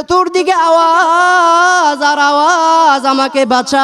চতুর্দিকে আওয়াজ আর আওয়াজ আমাকে বাঁচাও।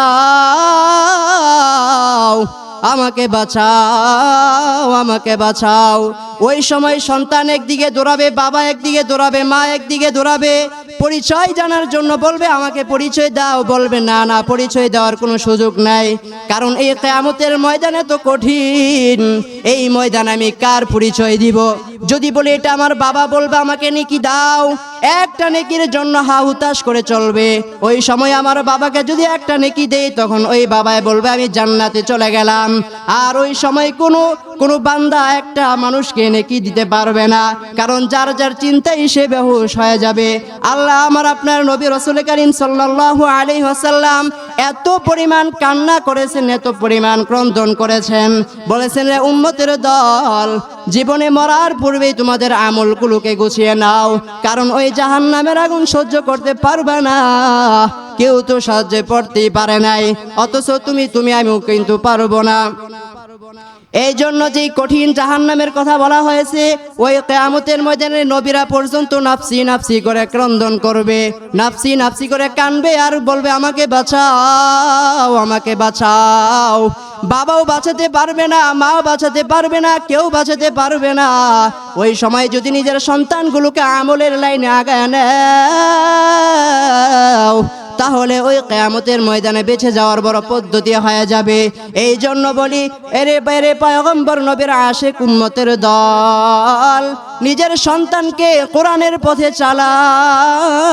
আমাকে বাঁচাও আমাকে বাঁচাও। ওই সময় সন্তান একদিকে দৌড়াবে, বাবা একদিকে দৌড়াবে, মা একদিকে দৌড়াবে। পরিচয় জানার জন্য বলবে, আমাকে পরিচয় দাও। বলবে, না না, পরিচয় দেওয়ার কোনো সুযোগ নাই। কারণ এই কেয়ামতের ময়দানে তো কঠিন। এই ময়দানে আমি কার পরিচয় দিব? যদি বলি, এটা আমার বাবা, বলবে আমাকে নেকি দাও। একটা নেকির জন্য হা হুতাশ করে চলবে। ওই সময় আমার বাবাকে যদি একটা নেকি দেই, তখন ওই বাবায় বলবে, আমি জান্নাতে চলে গেলাম। আর ওই সময় কোনো কোনো বান্দা একটা মানুষকে নেকি দিতে পারবে না। কারণ যার যার চিন্তাই সে বেহুশ হয়ে যাবে। আল্লাহ আমার আপনার নবী রসুল করিম সাল্লাল্লাহু আলাইহি ওয়াসাল্লাম এত পরিমাণ কান্না করেছেন, এত পরিমাণ ক্রন্দন করেছেন। বলেছেন রে উম্মতের দল, জীবনে মরার পূর্বেই তোমাদের আমলগুলোকে গুছিয়ে নাও। কারণ ওই জাহান্নামের আগুন সহ্য করতে পারবে না। কেউ তো সাহায্যে পড়তেই পারে নাই। অথচ তুমি তুমি, আমিও কিন্তু পারব না। এই জন্য যে কঠিন জাহান্নামের কথা বলা হয়েছে, ওই কেয়ামতের ময়দানে নবীরা পর্যন্ত নাফসি নাফসি করে ক্রন্দন করবে। নাফসি নাফসি করে কানবে আর বলবে, আমাকে বাঁচাও আমাকে বাঁচাও। বাবাও বাঁচাতে পারবে না, মাও বাঁচাতে পারবে না, কেউ বাঁচাতে পারবে না। ওই সময় যদি নিজের সন্তানগুলোকে আমলের লাইনে আগায় নেও তাহলে ওই কেয়ামতের ময়দানে বেঁচে যাওয়ার বড় পদ্ধতি হয়ে যাবে। এই জন্য বলি, এরে বাইরে পয়গম্বর নবীর আশে কুম্মতের দল, নিজের সন্তানকে কোরআনের পথে চালাও,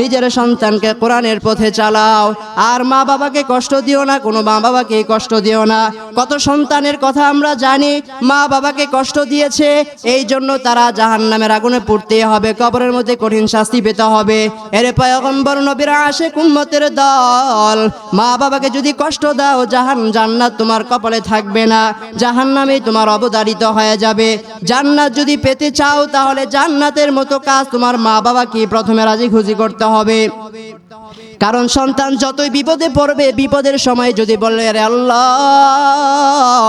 নিজের সন্তানকে কোরআনের পথে চালাও। আর মা বাবাকে কষ্ট দিও না, কোনো মা বাবাকে কষ্ট দিও না। কত সন্তানের কথা আমরা জানি, মা বাবাকে কষ্ট দিয়েছে এই জন্য তারা জাহান নামের আগুনে পড়তে হবে, কবরের মধ্যে কঠিন শাস্তি পেতে হবে। এরে পয়গম্বর নবীর আসে কুম্মতের দল। মা বাবাকে যদি কষ্ট দাও, জাহান জান্নাত তোমার কপালে থাকবে না। জাহান নামে তোমার অবদারিত হয়ে যাবে। জান্নাত যদি পেতে চাও, তাহলে জান্নাতের মতো কাজ তোমার মা বাবাকে প্রথমে রাজি খুশি করতে হবে। কারণ সন্তান যতই বিপদে পড়বে, বিপদের সময় যদি বলে, আরে আল্লাহ,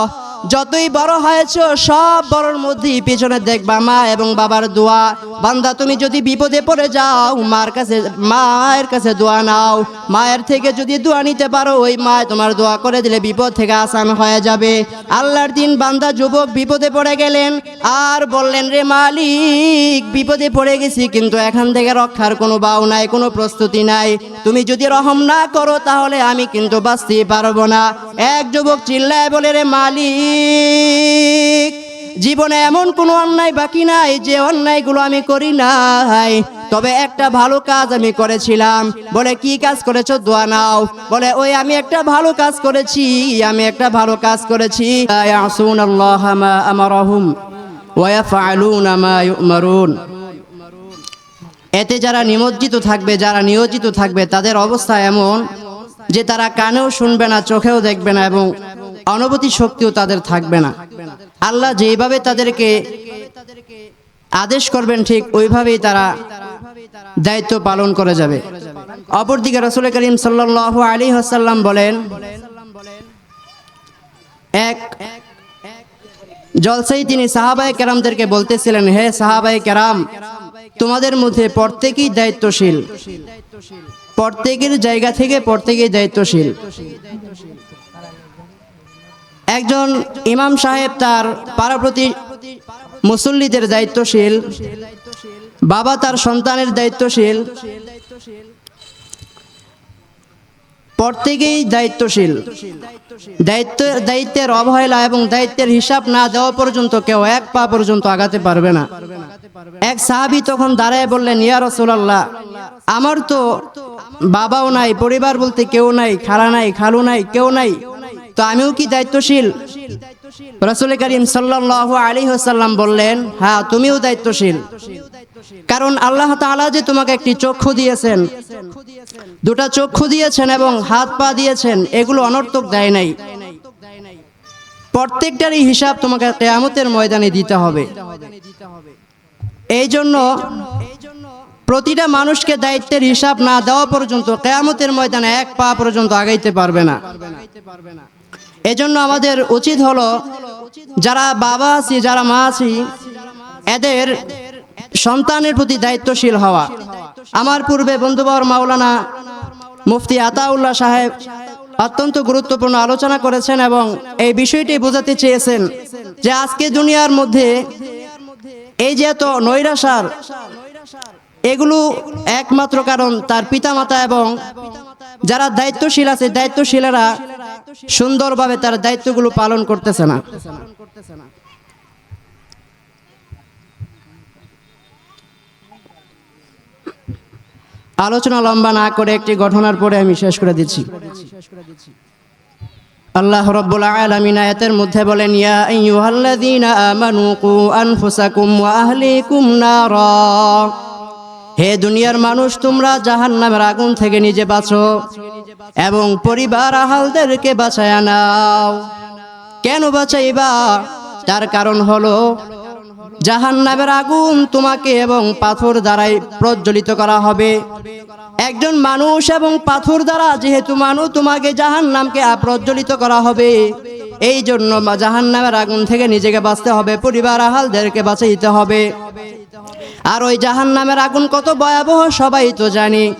যতই বড় হয়েছ, সব বড়র মধ্যেই পিছনে দেখবা মা এবং বাবার দোয়া। বান্দা, তুমি যদি বিপদে পড়ে যাও, মার কাছে, মায়ের কাছে দোয়া নাও। মায়ের থেকে যদি দোয়া নিতে পারো, ওই মা তোমার দোয়া করে দিলে বিপদ থেকে আসান হয়ে যাবে। আল্লাহর দিন বান্দা, যুবক বিপদে পড়ে গেলেন। আর বললেন, রে মালিক, বিপদে পড়ে গেছি, কিন্তু এখান থেকে রক্ষার কোনো বাউ নাই, কোনো প্রস্তুতি নাই। তুমি যদি রহম না করো, তাহলে আমি কিন্তু বাঁচতে পারব না। এক যুবক চিল্লায় বলে, রে মালিক জীবনে এমন কোনো অন্যায় বাকি নাই যে অন্যায়গুলো আমি করি নাই। তবে একটা ভালো কাজ আমি করেছিলাম। বলে, কি কাজ করেছ? দোয়া নাও। বলে, ওই আমি একটা ভালো কাজ করেছি, আমি একটা ভালো কাজ করেছি। এতে যারা নিমজ্জিত থাকবে, যারা নিয়োজিত থাকবে, তাদের অবস্থা এমন যে তারা কানেও শুনবে না, চোখেও দেখবে না এবং অনুভূতি শক্তিও তাদের থাকবে না। আল্লাহ যেভাবে তাদেরকে আদেশ করবেন, ঠিক ওইভাবেই তারা দায়িত্ব পালন করে যাবে। অপরদিকে রসুল করিম সাল্লাহ আলী হাসাল্লাম বলেন, এক জলসাই তিনি সাহাবাই কেরামদেরকে বলতেছিলেন, হে সাহাবাই কেরাম, তোমাদের মধ্যে প্রত্যেকেই দায়িত্বশীল। প্রত্যেকের জায়গা থেকে প্রত্যেকেই দায়িত্বশীল। একজন ইমাম সাহেব তার পাড়াপ্রতি মুসল্লিদের দায়িত্বশীল, বাবা তার সন্তানের দায়িত্বশীল, প্রত্যেকেই দায়িত্বশীল। দায়িত্ব, দায়িত্বের অবহেলা এবং দায়িত্বের হিসাব না দেওয়া পর্যন্ত কেউ এক পা পর্যন্ত আগাতে পারবে না। এক সাহাবি তখন দাঁড়ায় বললেন, ইয়া রসুলাল্লাহ, আমার তো বাবাও নাই, পরিবার বলতে কেউ নাই, খালা নাই, খালু নাই, কেউ নাই। তো আমিও কি দায়িত্বশীল? রসুল করিম সাল্লাহ আলী হাসাল্লাম বললেন হ্যাঁ তুমিও দায়িত্বশীল। কারণ আল্লাহ তাআলা যে তোমাকে একটি চক্ষু দিয়েছেন, দুটা চক্ষু দিয়েছেন এবং হাত পা দিয়েছেন, এগুলো অনর্থক দেয় নাই। প্রত্যেকটারই হিসাব তোমাকে কেয়ামতের ময়দানে দিতে হবে। এই জন্য প্রতিটা মানুষকে দায়িত্বের হিসাব না দেওয়া পর্যন্ত কেয়ামতের ময়দানে এক পা পর্যন্ত আগাইতে পারবে না। এজন্য আমাদের উচিত হলো যারা বাবা আছি, যারা মা আছি, এদের সন্তানের প্রতি দায়িত্বশীল হওয়া। আমার পূর্বে বন্ধুবর মাওলানা মুফতি আতাউল্লাহ সাহেব অত্যন্ত গুরুত্বপূর্ণ আলোচনা করেছেন এবং এই বিষয়টি বোঝাতে চেয়েছেন যে আজকে দুনিয়ার মধ্যে এই যে এত নৈরাসার এগুলো একমাত্র কারণ তার পিতামাতা এবং যারা দায়িত্বশীল আছে, দায়িত্বশীলেরা সুন্দরভাবে তার দায়িত্বগুলো পালন করতেছে না। আলোচনা লম্বা না করে একটি ঘটনার পরে আমি শেষ করে দিচ্ছি। আল্লাহ রব্বুল আলামিন আয়াতের মধ্যে বলেন, ইয়া আইয়ুহাল্লাযীনা আমানু কু আনফুসাকুম ওয়া আহলিকুম নারা। হে দুনিয়ার মানুষ, তোমরা জাহান্নামের আগুন থেকে নিজে বাঁচো এবং পরিবার আহালদেরকে বাঁচায় নাও। কেন বাঁচাইবা? তার কারণ হলো জাহান্নামের আগুন তোমাকে এবং পাথর দ্বারাই প্রজ্বলিত করা হবে। একজন মানুষ এবং পাথর দ্বারা যেহেতু মানুষ তোমাকে জাহান্নামকে প্রজ্বলিত করা হবে। এই জন্য জাহান্নামের আগুন থেকে নিজেকে বাঁচতে হবে, পরিবার আহালদেরকে বাঁচাইতে হবে। আর ওই জাহান্নামের আগুন কত ভয়াবহ, সবাই তো জানি।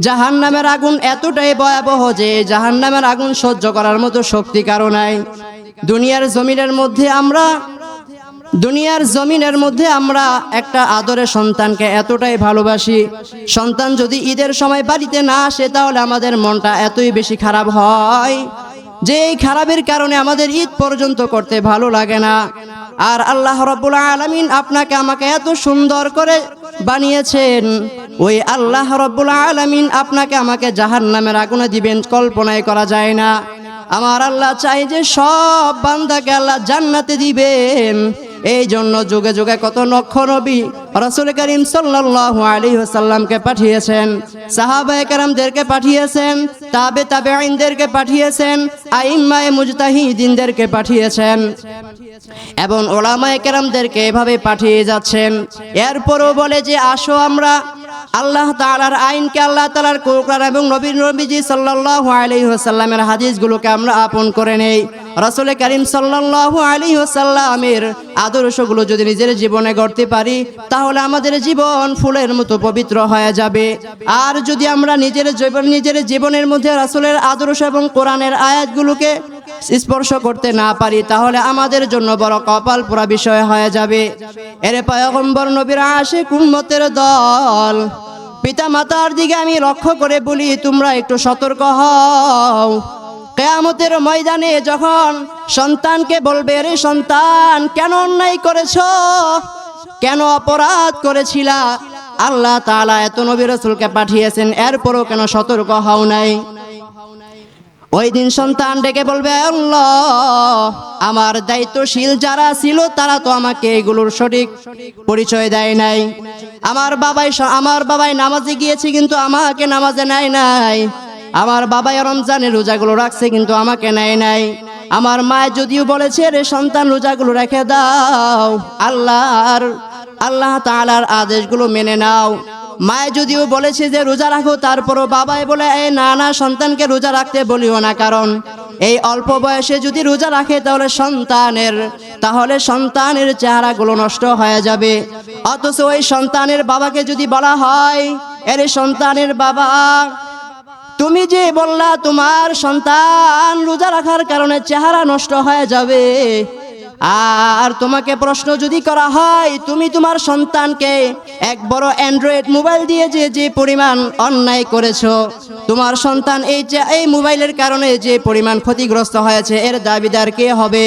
জাহান্নামের আগুন এতটাই ভয়াবহ যে জাহান্নামের আগুন সহ্য করার মতো শক্তি কারও নাই। দুনিয়ার জমিনের মধ্যে আমরা, দুনিয়ার জমিনের মধ্যে আমরা একটা আদরের সন্তানকে এতটাই ভালোবাসি। সন্তান যদি ঈদের সময় বাড়িতে না আসে, তাহলে আমাদের মনটা এতই বেশি খারাপ হয়। যে এই খারাপের কারণে আমাদের ঈদ পর্যন্ত করতে ভালো লাগে না। আর আল্লাহ রব্বুল আলমিন আপনাকে আমাকে এত সুন্দর করে বানিয়েছেন। ওই আল্লাহ রব্বুল আলমিন আপনাকে আমাকে জাহান নামের আগুনে দিবেন কল্পনায় করা যায় না। আমার আল্লাহ চাই যে সব বান্দাকে আল্লাহ জান্নাতে দিবেন। এই জন্য যুগে যুগে কত নক্ষ নবী রসুল করিম সাল্লাল্লাহু আলাইহি ওয়াসাল্লামকে পাঠিয়েছেন, সাহাবায়ে কেরামদেরকে পাঠিয়েছেন, তাবে তাবে আইনদেরকে পাঠিয়েছেন, আইম্মায়ে মুজতাহিদিনদেরকে পাঠিয়েছেন। এবং ওলামায় কেরামদেরকে এভাবে পাঠিয়ে যাচ্ছেন। এরপরও বলে যে, আসো আমরা আল্লাহ তাআলার আইনকে আল্লাহ তাআলার কোরআন এবং নবীর নবীজি সাল্লাল্লাহু আলাইহি ওয়াসাল্লামের হাদিসগুলোকে আমরা আপন করে নেই। রাসূল করিম সাল্লাল্লাহু আলাইহি ওয়াসাল্লামের আদর্শগুলো যদি নিজের জীবনে গড়তে পারি, তাহলে আমাদের জীবন ফুলের মতো পবিত্র হয়ে যাবে। আর যদি আমরা নিজের জীবন, নিজের জীবনের মধ্যে রাসূলের আদর্শ এবং কোরআনের আয়াতগুলোকে স্পর্শ করতে না পারি, তাহলে আমাদের জন্য বড় কপাল পোড়া বিষয় হয়ে যাবে। এরে পয়গম্বর নবীর আশে কুম্মতের দল পিতা মাতার দিকে আমি লক্ষ্য করে বলি, তোমরা একটু সতর্ক হও। কেয়ামতের ময়দানে যখন সন্তানকে বলবে, রে সন্তান, কেন অন্যায় করেছ? কেন অপরাধ করেছিলা? আল্লাহ তাআলা এত নবী রসুলকে পাঠিয়েছেন, এরপরও কেন সতর্ক হও নাই? ওই দিন সন্তান ডেকে বলবে, আল্লাহ, আমার দায়িত্বশীল যারা ছিল, তারা তো আমাকে এগুলোর সঠিক পরিচয় দেয় নাই। আমার বাবাই আমার বাবাই নামাজে গিয়েছে, কিন্তু আমাকে নামাজে নেয় নাই। আমার বাবাই রমজানের রোজাগুলো রাখছে, কিন্তু আমাকে নেয় নাই। আমার মা যদিও বলেছে, রে সন্তান, রোজাগুলো রেখে দাও। আল্লাহর, আল্লাহ তাআলার আদেশগুলো মেনে নাও। মায়ে যদিও বলেছে যে রোজা রাখো, তারপরও বাবাই বলে এই না না, সন্তানকে রোজা রাখতে বলিও না, কারণ এই অল্প বয়সে যদি রোজা রাখে, তাহলে সন্তানের তাহলে সন্তানের চেহারাগুলো নষ্ট হয়ে যাবে। অথচ ওই সন্তানের বাবাকে যদি বলা হয়, এর সন্তানের বাবা, তুমি যে বললা তোমার সন্তান রোজা রাখার কারণে চেহারা নষ্ট হয়ে যাবে আর তোমাকে প্রশ্ন যদি করা হয়, তুমি তোমার সন্তানকে এক বড় অ্যান্ড্রয়েড মোবাইল দিয়ে যে যে পরিমাণ অন্যায় করেছ, তোমার সন্তান এই যে, এই মোবাইলের কারণে যে পরিমাণ ক্ষতিগ্রস্ত হয়েছে, এর দাবিদার কে হবে?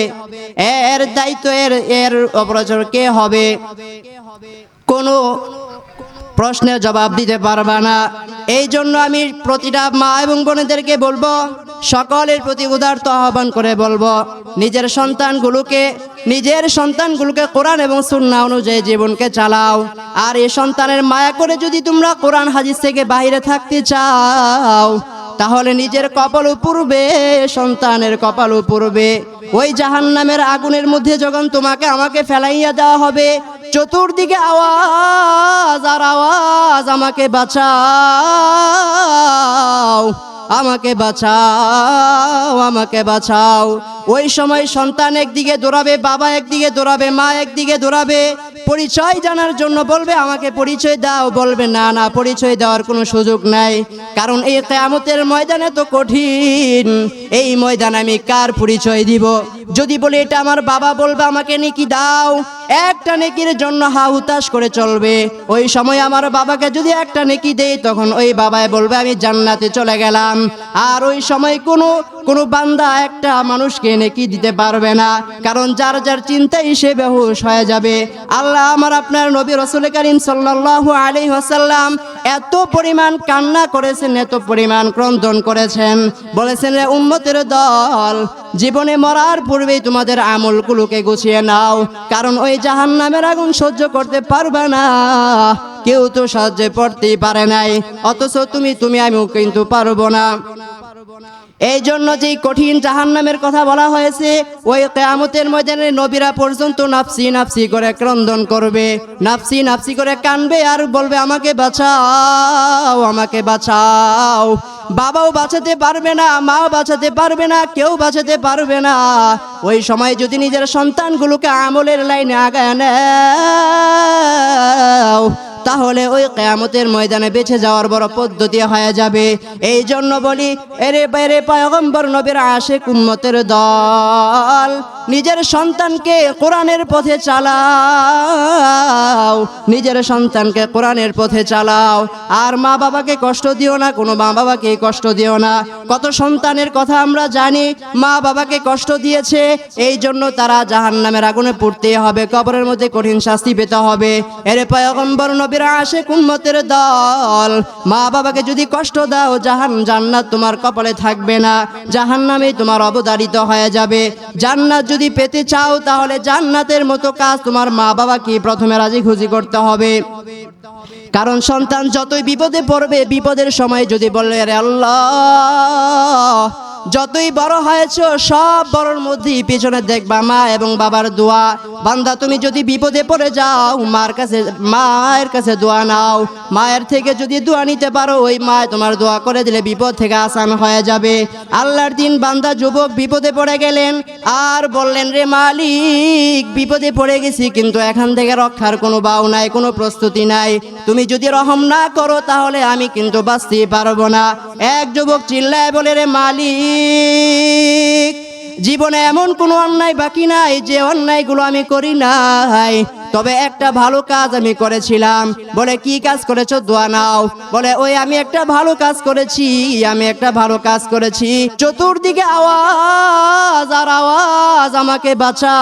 এর দায়িত্ব এর এর অপরাচর কে হবে? কোনো প্রশ্নের জবাব দিতে পারবা না। এই জন্য আমি প্রতিটা মা এবং বোনেদেরকে বলব, সকলের প্রতি উদার্ত আহ্বান করে বলব, নিজের সন্তানগুলোকে নিজের সন্তানগুলোকে কোরআন এবং সুন্না অনুযায়ী জীবনকে চালাও। আর এই সন্তানের মায়া করে যদি তোমরা কোরআন হাদিস থেকে বাইরে থাকতে চাও, তাহলে নিজের কপাল পূর্বে সন্তানের কপাল পূর্বে ওই জাহান্নামের আগুনের মধ্যে যখন তোমাকে আমাকে ফেলাইয়া দেওয়া হবে চতুর্দিকে আওয়াজ আর আওয়াজ, আমাকে বাঁচাও আমাকে বাঁচাও আমাকে বাঁচাও। ওই সময় সন্তান একদিকে দৌড়াবে, বাবা একদিকে দৌড়াবে, মা একদিকে দৌড়াবে পরিচয় জানার জন্য বলবে, আমাকে পরিচয় দাও। বলবে, না না, পরিচয় দেওয়ার কোনো সুযোগ নাই। কারণ এই কেয়ামতের ময়দানে তো কঠিন। এই ময়দানে আমি কার পরিচয় দিব? যদি বলি, এটা আমার বাবা বলবে, আমাকে নেকি দাও। একটা নেকির জন্য হা হুতাশ করে চলবে। ওই সময় আমার বাবাকে যদি একটা নেকি দেই তখন ওই বাবায় বলবে, আমি জান্নাতে চলে গেলাম। আর ওই সময় কোনো কোনো বান্দা একটা মানুষকে নেকি দিতে পারবে না। কারণ যার যার চিন্তাই সে বেহুশ হয়ে যাবে। আল্লাহ আমার আপনার নবী রসুল করিম সাল্লাল্লাহু আলাইহি ওয়াসাল্লাম এত পরিমাণ কান্না করেছেন, এত পরিমাণ ক্রন্দন করেছেন। বলেছেন রে উম্মতের দল, জীবনে মরার পূর্বেই তোমাদের আমলগুলোকে গুছিয়ে নাও। কারণ ওই জাহান্নামের আগুন সহ্য করতে পারবে না। কেউ তো সাহায্যে পড়তেই পারে নাই। অথচ তুমি তুমি আমিও কিন্তু পারব না। এই জন্য যে কঠিন জাহান্নামের কথা বলা হয়েছে, ওই কেয়ামতের ময়দানে নবীরা পর্যন্ত নাফসি নাফসি করে ক্রন্দন করবে। নাফসি নাফসি করে কানবে আর বলবে, আমাকে বাঁচাও আমাকে বাঁচাও। বাবাও বাঁচাতে পারবে না, মাও বাঁচাতে পারবে না, কেউ বাঁচাতে পারবে না। ওই সময় যদি নিজের সন্তানগুলোকে আমলের লাইনে আগায় নেও তাহলে ওই কেয়ামতের ময়দানে বেঁচে যাওয়ার বড় পদ্ধতি হয়ে যাবে। এই জন্য বলি, এরে বাইরে পয়গম্বর নবীর আশে কুম্মতের দল, নিজের সন্তানকে কোরআনের পথে চালাও, নিজের সন্তানকে কোরআনের পথে চালাও। আর মা বাবাকে কষ্ট দিও না, কোনো মা বাবাকে কষ্ট দিও না। কত সন্তানের কথা আমরা জানি, মা বাবাকে কষ্ট দিয়েছে এই জন্য তারা জাহান নামের আগুনে পড়তে হবে, কবরের মধ্যে কঠিন শাস্তি পেতে হবে। এরে পয়গম্বর নবীর আসে কুম্মতের দল। মা বাবাকে যদি কষ্ট দাও, জাহান জান্নাত তোমার কপালে থাকবে না। জাহান নামে তোমার অবদারিত হয়ে যাবে। জান্নাত যদি পেতে চাও, তাহলে জান্নাতের মতো কাজ তোমার মা বাবাকে প্রথমে রাজি খুশি করতে হবে। কারণ সন্তান যতই বিপদে পড়বে, বিপদের সময় যদি বলে, আরে আল্লাহ, যতই বড় হয়েছ, সব বড়র মধ্যেই পিছনে দেখবা মা এবং বাবার দোয়া। বান্দা, তুমি যদি বিপদে পড়ে যাও, মার কাছে, মায়ের কাছে দোয়া নাও। মায়ের থেকে যদি দোয়া নিতে পারো, ওই মায় তোমার দোয়া করে দিলে বিপদ থেকে আসান হয়ে যাবে। আল্লাহর দিন বান্দা, যুবক বিপদে পড়ে গেলেন, আর বললেন, রে মালিক, বিপদে পড়ে গেছি, কিন্তু এখান থেকে রক্ষার কোনো বাউ নাই, কোনো প্রস্তুতি নাই। তুমি যদি রহম না করো, তাহলে আমি কিন্তু বাঁচতে পারব না। এক যুবক চিল্লায় বলে, রে মালিক জীবনে এমন কোনো অন্যায় বাকি নাই যে অন্যায়গুলো আমি করি নাই। তবে একটা ভালো কাজ আমি করেছিলাম। বলে, কি কাজ করেছ? দোয়া নাও। বলে, ওই আমি একটা ভালো কাজ করেছি, আমি একটা ভালো কাজ করেছি। চতুর্দিকে আওয়াজ আর আওয়াজ আমাকে বাঁচাও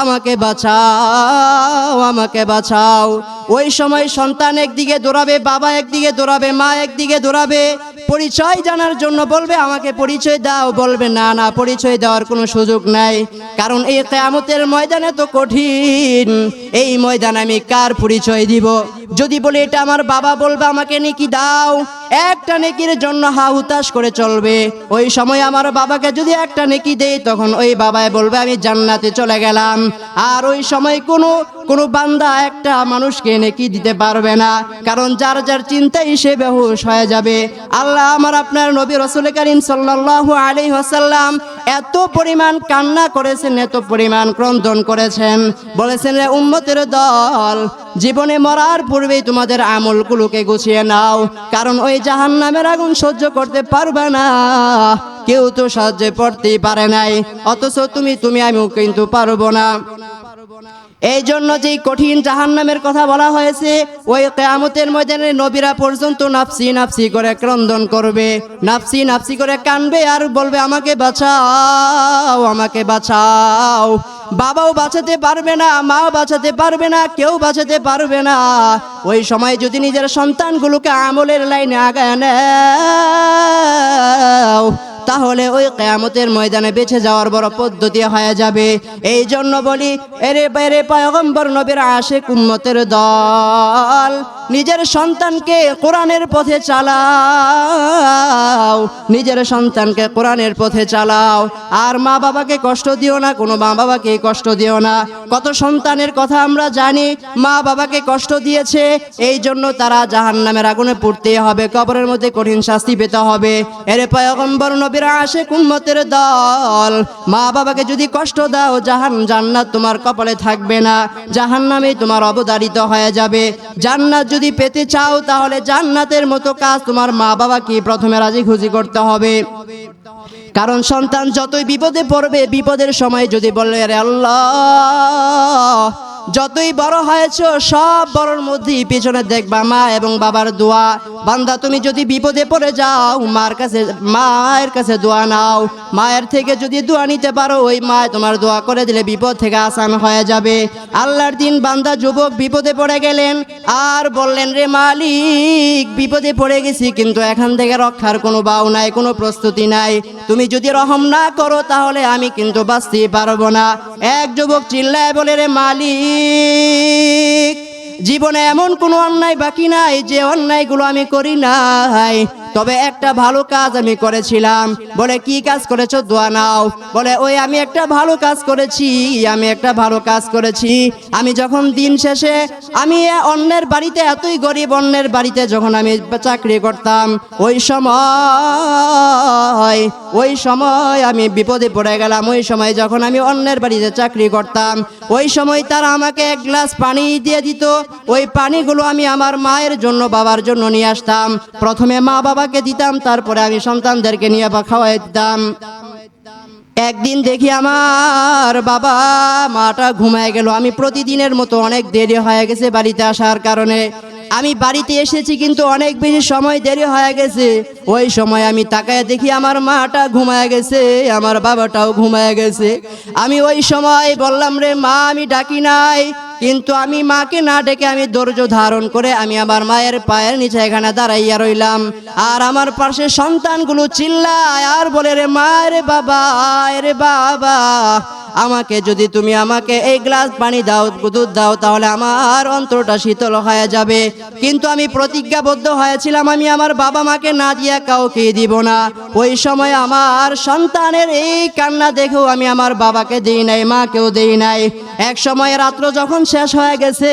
আমাকে বাঁচাও আমাকে বাঁচাও। ওই সময় সন্তান একদিকে দৌড়াবে, বাবা একদিকে দৌড়াবে, মা একদিকে দৌড়াবে। পরিচয় জানার জন্য বলবে, আমাকে পরিচয় দাও। বলবে, না না, পরিচয় দেওয়ার কোনো সুযোগ নাই। কারণ এই কেয়ামতের ময়দানে তো কঠিন। এই ময়দানে আমি কার পরিচয় দিব? যদি বলি, এটা আমার বাবা বলবে, আমাকে নেকি দাও। একটা নেকির জন্য হা হুতাশ করে চলবে। ওই সময় আমার বাবাকে যদি একটা নেকি দেই তখন ওই বাবায় বলবে, আমি জান্নাতে চলে গেলাম। আর ওই সময় কোনো কোনো বান্দা একটা মানুষকে নেকি দিতে পারবে না, কারণ যার যার চিন্তাই সে বেহুশ হয়ে যাবে। আল্লাহ আমার আপনার নবী রসুল করিম সাল্লাল্লাহু আলাইহি ওয়াসাল্লাম এত পরিমাণ কান্না করেছেন, এত পরিমাণ ক্রন্দন করেছেন। বলেছেন রে উম্মতের দল, জীবনে মরার পূর্বেই তোমাদের আমলগুলোকে গুছিয়ে নাও, কারণ ওই জাহান্নামের আগুন সহ্য করতে পারবে না। কেউ তো সাহায্যে পড়তেই পারে নাই, অথচ তুমি তুমি, আমিও কিন্তু পারব না। এই জন্য যে কঠিন জাহান্নামের কথা বলা হয়েছে, ওই কেয়ামতের ময়দানে নবীরা পর্যন্ত নাফসি নাফসি করে ক্রন্দন করবে। নাফসি নাফসি করে কানবে আর বলবে, আমাকে বাঁচাও আমাকে বাঁচাও। বাবাও বাঁচাতে পারবে না, মাও বাঁচাতে পারবে না, কেউ বাঁচাতে পারবে না। ওই সময় যদি নিজের সন্তানগুলোকে আমলের লাইনে আগায় নেও তাহলে ওই কেয়ামতের ময়দানে বেঁচে যাওয়ার বড় পদ্ধতি হয়ে যাবে। এই জন্য বলি, এরে বাইরে পয়গম্বর নবীর আশে কুম্মতের দল, নিজের সন্তানকে কোরআনের পথে চালাও, নিজের সন্তানকে কোরআনের পথে চালাও। আর মা বাবাকে কষ্ট দিও না, কোনো মা বাবাকে কষ্ট দিও না। কত সন্তানের কথা আমরা জানি, মা বাবাকে কষ্ট দিয়েছে, এই জন্য তারা জাহান নামের আগুনে পড়তে হবে, কবরের মধ্যে কঠিন শাস্তি পেতে হবে। এর পয়গম্বর নবীর আসে কুম্মতের দল, মা বাবাকে যদি কষ্ট দাও, জাহান জান্নাত তোমার কপালে থাকবে না জাহান নামে তোমার অবদারিত হয়ে যাবে। জান্নাত যদি পেতে চাও, তাহলে জান্নাতের মতো কাজ তোমার মা বাবাকে প্রথমে রাজি খুশি করতে হবে। কারণ সন্তান যতই বিপদে পড়বে বিপদের সময় যদি বলে আল্লাহ! যতই বড় হয়েছ, সব বড়র মধ্যেই পিছনে দেখবা মা এবং বাবার দোয়া। বান্দা, তুমি যদি বিপদে পড়ে যাও, মার কাছে, মায়ের কাছে দোয়া নাও। মায়ের থেকে যদি দোয়া নিতে পারো, ওই মা তোমার দোয়া করে দিলে বিপদ থেকে আসান হয়ে যাবে। আল্লাহর দিন বান্দা, যুবক বিপদে পড়ে গেলেন। আর বললেন, রে মালিক, বিপদে পড়ে গেছি, কিন্তু এখান থেকে রক্ষার কোনো বাউ নাই, কোনো প্রস্তুতি নাই। তুমি যদি রহম না করো, তাহলে আমি কিন্তু বাঁচতে পারব না। এক যুবক চিল্লায় বলে, রে মালিক জীবনে এমন কোনো অন্যায় বাকি নাই যে অন্যায়গুলো আমি করি নাই। তবে একটা ভালো কাজ আমি করেছিলাম। বলে, কি কাজ করেছ? দোয়া নাও। বলে, ওই আমি একটা ভালো কাজ করেছি, আমি একটা ভালো কাজ করেছি। আমি যখন দিন শেষে, আমি অন্যের বাড়িতে, এতই গরিব অন্যের বাড়িতে যখন আমি চাকরি করতাম, ওই সময় ওই সময় আমি বিপদে পড়ে গেলাম। ওই সময় যখন আমি অন্যের বাড়িতে চাকরি করতাম, ওই সময় তারা আমাকে এক গ্লাস পানি দিয়ে দিত। ওই পানিগুলো আমি আমার মায়ের জন্য, বাবার জন্য নিয়ে আসতাম। প্রথমে মা বাবাকে দিতাম, তারপরে আমি সন্তানদেরকে নিয়ে বা খাওয়াই দিতাম একদিন দেখি আমার বাবা মাটা ঘুমায় গেল। আমি প্রতিদিনের মতো অনেক দেরি হয়ে গেছে বাড়িতে আসার কারণে। আমি বাড়িতে এসেছি কিন্তু অনেক বেশি সময় দেরি হয়ে গেছে। ওই সময় আমি তাকায় দেখি আমার মাটা ঘুমায় গেছে, আমার বাবাটাও ঘুমায় গেছে। আমি ওই সময় বললাম, রে মা, আমি ডাকি নাই। কিন্তু আমি মাকে না ডেকে আমি ধৈর্য ধারণ করে আমি আমার মায়ের পায়ের নিচে এখানে দাঁড়াইয়া রইলাম। আর আমার পাশে সন্তানগুলো চিল্লায় আর বলে, রে মা, রে বাবা রে বাবা। আমাকে, যদি তুমি আমাকে এই গ্লাস পানি দাও, দুধ দাও, তাহলে আমার অন্তরটা শীতল হয়ে যাবে। কিন্তু আমি প্রতিজ্ঞাবদ্ধ হয়েছিলাম, আমি আমার বাবা মাকে না দিয়া কাউকে দিব না। ওই সময় আমার সন্তানের এই কান্না দেখেও আমি আমার বাবাকে দিই নাই, মাকেও দিই নাই। এক সময় রাত্র যখন শেষ হয়ে গেছে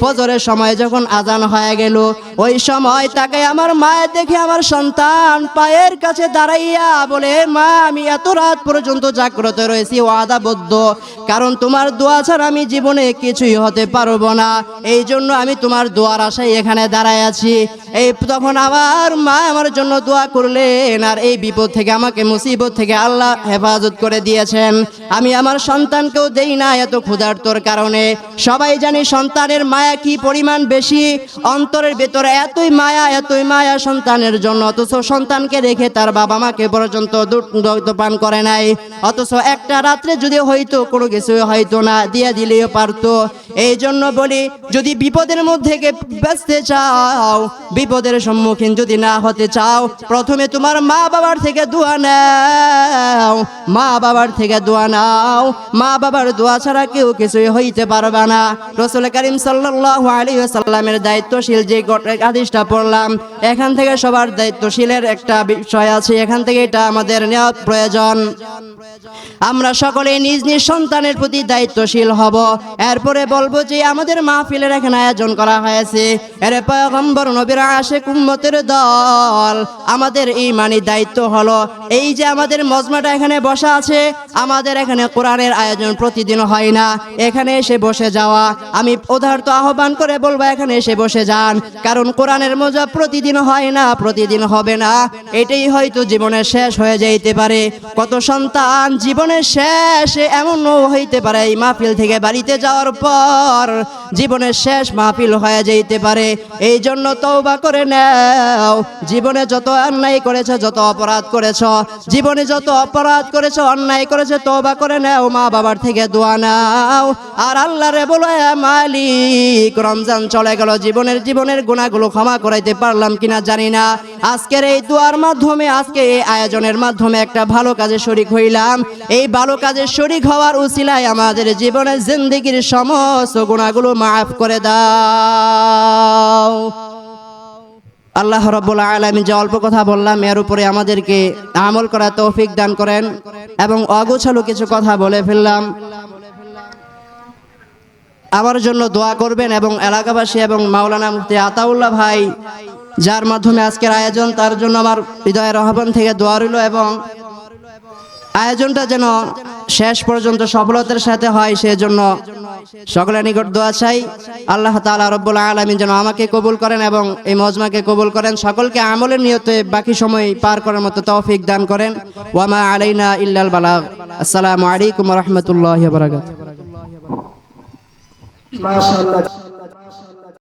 ফজরের সময় যখন আজান হয়ে গেল, ওই সময় তাকে আমার মায়ের দেখে আমার সন্তান পায়ের কাছে দাঁড়াইয়া বলে, মা, আমি এত রাত পর্যন্ত জাগ্রত রয়েছি, ওয়াদাবদ্ধ। কারণ তোমার দোয়া ছাড়া আমি জীবনে কিছুই হতে পারব না। এই জন্য আমি তোমার দোয়ার আশায় এখানে দাঁড়ায় আছি। এই তখন আমার মা আমার জন্য দোয়া করলেন, আর এই বিপদ থেকে আমাকে মুসিবত থেকে আল্লাহ হেফাজত করে দিয়েছেন। আমি আমার সন্তানকেও দেই না এত ক্ষুধার্তর কারণে। সবাই জানি সন্তানের মায়া কি পরিমাণ বেশি অন্তরের ভেতরে এতই মায়া এতই মায়া সন্তানের জন্য। অথচ সন্তানকে রেখে তার বাবা মাকে পর্যন্ত পান করে নাই। অথচ একটা রাত্রে যদি হয়তো কোনো কিছু হয়তো না, দিয়ে দিলেও পারতো। এই জন্য বলি, যদি বিপদের মধ্যে বাঁচতে চাও, বিপদের সম্মুখীন যদি না হতে চাও, প্রথমে তোমার মা বাবার থেকে দোয়া নাও। মা বাবার থেকে দোয়া নাও। মা বাবার দোয়া ছাড়া কেউ কিছুই হইতে পারবে না। রসুল করিম সাল্লাল্লাহু দায়িত্বশীল যে হাদিসটা পড়লাম, এখান থেকে সবার দায়িত্বশীলের একটা বিষয় আছে, এখান থেকে এটা আমাদের নেওয়া প্রয়োজন। আমরা সকলে নিজ নিজ সন্তানের প্রতি দায়িত্বশীল হব। এরপরে বলব যে আমাদের মাহফিলের এখানে আয়োজন করা হয়েছে। এর পয়গম্বর নবীর আশে কুম্মতের দল। আমাদের এই মানে দায়িত্ব হলো এই যে আমাদের মজমাটা এখানে বসা আছে, আমাদের এখানে কোরআনের আয়োজন প্রতিদিন হয় না। এখানে এসে বসে যাওয়া। আমি উদাহরণ আহ্বান করে বলব, এখানে এসে বসে যান। কারণ কোরআনের মজা প্রতিদিন হয় না, প্রতিদিন হবে না। এটাই হয়তো জীবনের শেষ হয়ে যাইতে পারে। কত সন্তান জীবনের শেষ এমনও হইতে পারে এই মাহফিল থেকে বাড়িতে যাওয়ার পর জীবনের শেষ মাহফিল হয়ে যাইতে পারে। এই জন্য তওবা করে নাও। জীবনে যত অন্যায় করেছ, যত অপরাধ করেছ, জীবনে যত অপরাধ করেছ, অন্যায় করেছে, তওবা করে নাও, মা বাবার থেকে দোয়া নাও। আর আল্লাহ রে বলো মালিক, রমজান চলে গেল, জীবনের জীবনের গুণাগুলো ক্ষমা করাইতে পারলাম কিনা জানি না। আজকের এই দোয়ার মাধ্যমে, আজকে এই আয়োজনের মাধ্যমে একটা ভালো কাজে শরিক হইলাম। এই ভালো কাজে শরিক হওয়ার উসিলায় আমাদের জীবনের জিন্দিগির সমস্ত গুণাগুলো মাফ করে দাও। আল্লাহ রব্বুল আলমী যে অল্প কথা বললাম, এর উপরে আমাদেরকে আমল করা তৌফিক দান করেন এবং অগোছালো কিছু কথা বলে ফেললাম। আমার জন্য দোয়া করবেন এবং এলাকাবাসী এবং মাওলানা মুফতি আতাউল্লাহ ভাই, যার মাধ্যমে আজকের আয়োজন, তার জন্য আমার হৃদয়ের আহ্বান থেকে দোয়া রইল এবং আয়োজনটা যেন শেষ পর্যন্ত সফলতার সাথে হয় সেজন্য সকলের নিকট দোয়া চাই। আল্লাহ তাআলা রব্বুল আলামিন যেন আমাকে কবুল করেন এবং এই মজমাকে কবুল করেন। সকলকে আমলের নিয়তে বাকি সময় পার করার মতো তৌফিক দান করেন। ওয়ামা আলাইনা ইল্লাল বালাগ। আসসালামু আলাইকুম রাহমাতুল্লাহি